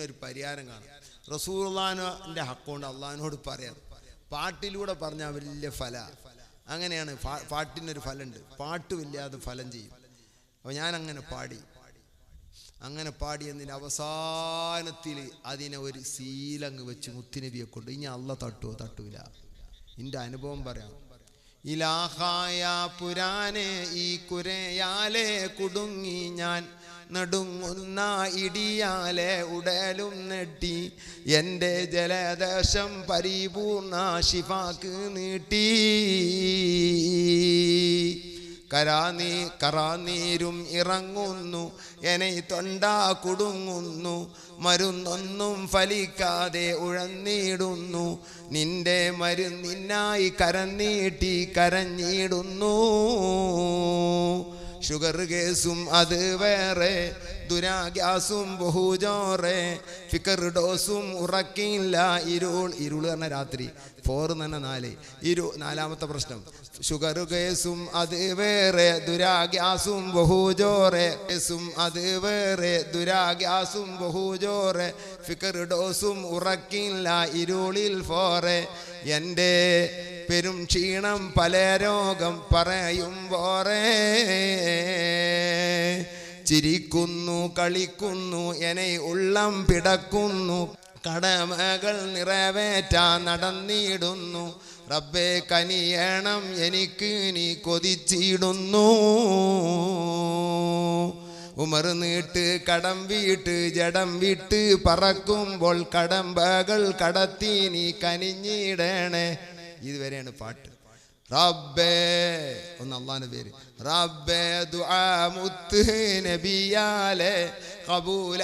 ഇതിനൊരു പരിഹാരം കാണും. റസൂർലാനോന്റെ ഹക്കുകൊണ്ട് അള്ളഹാനോട് പറയാം. പാട്ടിലൂടെ പറഞ്ഞാൽ വലിയ ഫല. അങ്ങനെയാണ് പാട്ടിനൊരു ഫലമുണ്ട് പാട്ട് വല്ലാതെ ഫലം ചെയ്യും. അപ്പോൾ ഞാൻ അങ്ങനെ പാടി അങ്ങനെ അവസാനത്തിൽ അതിനെ ഒരു സീലങ്ങ് വെച്ച് മുത്തുനബിയെ കൊണ്ട് ഇനി അള്ള തട്ടുവോ തട്ടൂല. എന്റെ അനുഭവം പറയാം. ഇലാഹായ പുരാനെ ഈ കുരയാലെ കുടുങ്ങി ഞാൻ നടുങ്ങുന്ന ഇടിയാലെ ഉടലും നെട്ടി എന്റെ ജലദേശം പരിപൂർണ ശിഫാക്ക് നീട്ടി. കരാനീ കറാനീരും ഇറങ്ങുന്നു. എനെ തൊണ്ട കുടുങ്ങുന്നു. മരുന്നൊന്നും ഫലിക്കാതെ ഉഴന്നിടുന്നു. നിന്റെ മരുന്നിനായി കരന്നീട്ടി കരഞ്ഞിടുന്നു. ഷുഗർ കേസും അത് വേറെ ദുരാഗ്യാസും ബഹുജോറെ ഫിക്കർ ഡോസും ഉറക്കില്ല ഇരുൾ ഇരുൾ തന്നെ രാത്രി ഫോർ തന്നെ നാല് ഇരു നാലാമത്തെ പ്രശ്നം. ഷുഗർ കേസും അത് വേറെ ദുരാഗ്യാസും ബഹുജോറെ കേസും അത് വേറെ ദുരാഗ്യാസും ബഹുജോറെ ഫിക്കർ ഡോസും ഉറക്കില്ല ഇരുളിൽ ഫോറെ എന്റെ പെരും ക്ഷീണം പല രോഗം പറയും പോറേ ചിരിക്കുന്നു കളിക്കുന്നു എന്നെ ഉള്ളം പിടക്കുന്നു. കടമകൾ നിറവേറ്റാൻ നടന്നിടുന്നു. റബ്ബെ കനിയണം എനിക്ക് നീ കൊതിച്ചിടുന്നു. ഉമർ നീട്ട് കടം വീട്ട് ജഡം വിട്ട് പറക്കുമ്പോൾ കടമ്പകൾ കടത്തി നീ കനിഞ്ഞിടണേ. ഇതുവരെയാണ് പാട്ട്. ربي دعاء مت نبياله قبول